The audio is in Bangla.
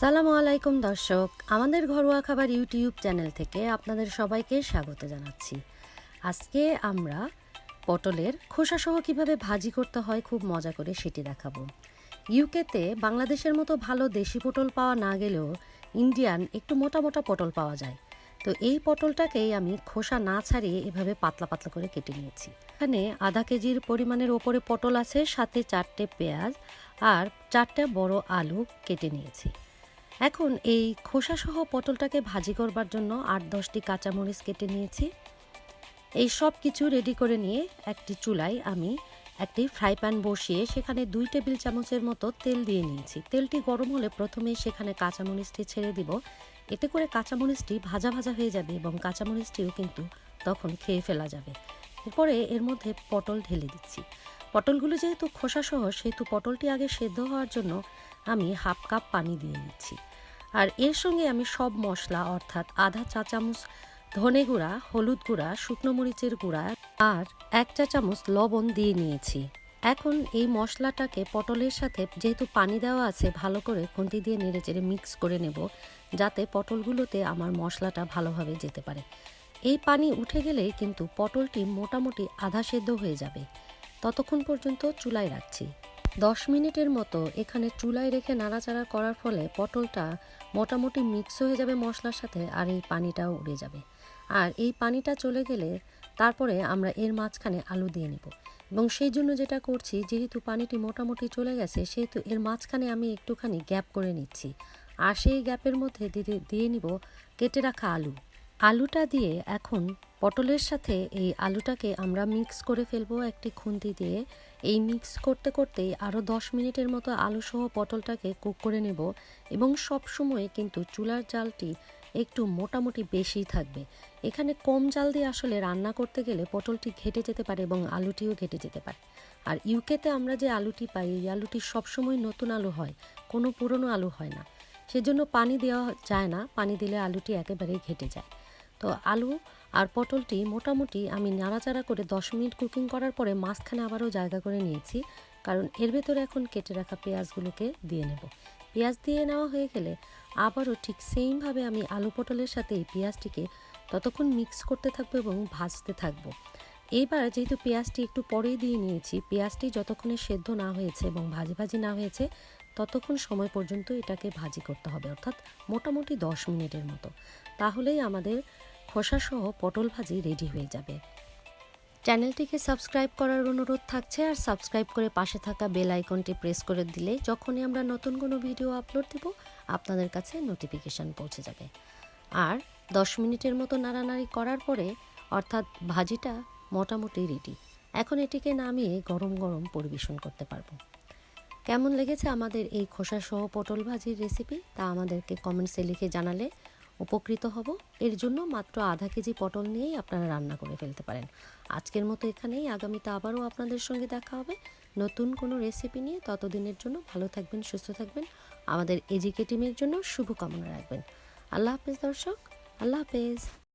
সালামু আলাইকুম, দর্শক। আমাদের ঘরোয়া খাবার ইউটিউব চ্যানেল থেকে আপনাদের সবাইকে স্বাগত জানাচ্ছি। আজকে আমরা পটলের খোসাসহ কীভাবে ভাজি করতে হয় খুব মজা করে সেটি দেখাবো। ইউকেতে বাংলাদেশের মতো ভালো দেশি পটল পাওয়া না গেলেও ইন্ডিয়ান একটু মোটা মোটা পটল পাওয়া যায়। তো এই পটলটাকেই আমি খোসা না ছাড়িয়ে এভাবে পাতলা পাতলা করে কেটে নিয়েছি। এখানে আধা কেজির পরিমাণের ওপরে পটল আছে, সাথে চারটে পেঁয়াজ আর চারটে বড় আলু কেটে নিয়েছি। এখন এই খোসাসহ পটলটাকে ভাজি করবার জন্য আট দশটি কাঁচামরিচ কেটে নিয়েছি। এই সব কিছু রেডি করে নিয়ে একটি চুলায় আমি একটি ফ্রাই প্যান বসিয়ে সেখানে দুই টেবিল চামচের মতো তেল দিয়ে নিয়েছি। তেলটি গরম হলে প্রথমেই সেখানে কাঁচামরিচটি ছেড়ে দিব। এতে করে কাঁচামরিচটি ভাজা ভাজা হয়ে যাবে এবং কাঁচামরিচটিও কিন্তু তখন খেয়ে ফেলা যাবে। এরপরে এর মধ্যে পটল ঢেলে দিচ্ছি। পটলগুলো যেহেতু খোসাসহ, সেহেতু পটলটি আগে সেদ্ধ হওয়ার জন্য আমি হাফ কাপ পানি দিয়ে নিচ্ছি। আর এর সঙ্গে আমি সব মশলা, অর্থাৎ আধা চা চামচ ধনে গুঁড়া, হলুদ গুঁড়া, শুকনো মরিচের গুঁড়া আর এক চা চামচ লবণ দিয়ে নিয়েছি। এখন এই মশলাটাকে পটলের সাথে, যেহেতু পানি দেওয়া আছে, ভালো করে খুন্তি দিয়ে নেড়ে চেড়ে মিক্স করে নেব, যাতে পটলগুলোতে আমার মশলাটা ভালোভাবে যেতে পারে। এই পানি উঠে গেলেই কিন্তু পটলটি মোটামুটি আধা সেদ্ধ হয়ে যাবে। ততক্ষণ পর্যন্ত চুলায় রাখছি। দশ মিনিটের মতো এখানে চুলায় রেখে নাড়াচাড়া করার ফলে পটলটা মোটামুটি মিক্স হয়ে যাবে মশলার সাথে আর এই পানিটাও উড়ে যাবে। আর এই পানিটা চলে গেলে তারপরে আমরা এর মাঝখানে আলু দিয়ে নেব। এবং সেই জন্য যেটা করছি, যেহেতু পানিটি মোটামুটি চলে গেছে, সেহেতু এর মাঝখানে আমি একটুখানি গ্যাপ করে নিচ্ছি। আর সেই গ্যাপের মধ্যে দিয়ে দিয়ে নিব কেটে রাখা আলু। আলুটা দিয়ে এখন পটলের সাথে এই আলুটাকে আমরা মিক্স করে ফেলব একটি খুন্তি দিয়ে। এই মিক্স করতে করতেই আরও দশ মিনিটের মতো আলু সহ পটলটাকে কুক করে নেব এবং সব সময় কিন্তু চুলার জালটি একটু মোটামুটি বেশিই থাকবে। এখানে কম জাল দিয়ে আসলে রান্না করতে গেলে পটলটি ঘেটে যেতে পারে এবং আলুটিও ঘেটে যেতে পারে। আর ইউকেতে আমরা যে আলুটি পাই, এই আলুটি সবসময় নতুন আলু হয়, কোনো পুরনো আলু হয় না। সেজন্য পানি দেওয়া যায় না, পানি দিলে আলুটি একেবারেই ঘেটে যায়। তো আলু আর পটলটি মোটামুটি আমি নাড়াচাড়া করে দশ মিনিট কুকিং করার পরে মাঝখানে আবারও জায়গা করে নিয়েছি, কারণ এর ভেতরে এখন কেটে রাখা পেঁয়াজগুলোকে দিয়ে নেব। পেঁয়াজ দিয়ে নেওয়া হয়ে গেলে আবারও ঠিক সেইমভাবে আমি আলু পটলের সাথে এই পেঁয়াজটিকে ততক্ষণ মিক্স করতে থাকব এবং ভাজতে থাকব। এইবার যেহেতু পেঁয়াজটি একটু পরেই দিয়ে নিয়েছি, পেঁয়াজটি যতক্ষণে সেদ্ধ না হয়েছে এবং ভাজি ভাজি না হয়েছে, ততক্ষণ সময় পর্যন্ত এটাকে ভাজি করতে হবে, অর্থাৎ মোটামুটি দশ মিনিটের মতো। তাহলেই আমাদের খোসাসহ পটল ভাজি রেডি হয়ে যাবে। চ্যানেলটিকে সাবস্ক্রাইব করার অনুরোধ থাকছে, আর সাবস্ক্রাইব করে পাশে থাকা বেল আইকনটি প্রেস করে দিলে যখনই আমরা নতুন কোনো ভিডিও আপলোড দেব, আপনাদের কাছে নোটিফিকেশান পৌঁছে যাবে। আর দশ মিনিটের মতো নাড়ানাড়ি করার পরে, অর্থাৎ ভাজিটা মোটামুটি রেডি এখন এটিকে নামিয়ে গরম গরম পরিবেশন করতে পারব। কেমন লেগেছে আমাদের এই খোসা সহ পটল ভাজির রেসিপি তা আমাদেরকে কমেন্টসে লিখে জানালে উপকৃত হব। এর জন্য মাত্র আধা কেজি পটল নিয়েই আপনারা রান্না করে ফেলতে পারেন। আজকের মতো এখানেই। আগামীতে আবারও আপনাদের সঙ্গে দেখা হবে। নতুন কোনো রেসিপি নিয়ে। ততদিনের জন্য ভালো থাকবেন, সুস্থ থাকবেন। আমাদের এজিকে টিমের জন্য শুভকামনা রাখবেন। আল্লাহ হাফেজ দর্শক। আল্লাহ হাফেজ।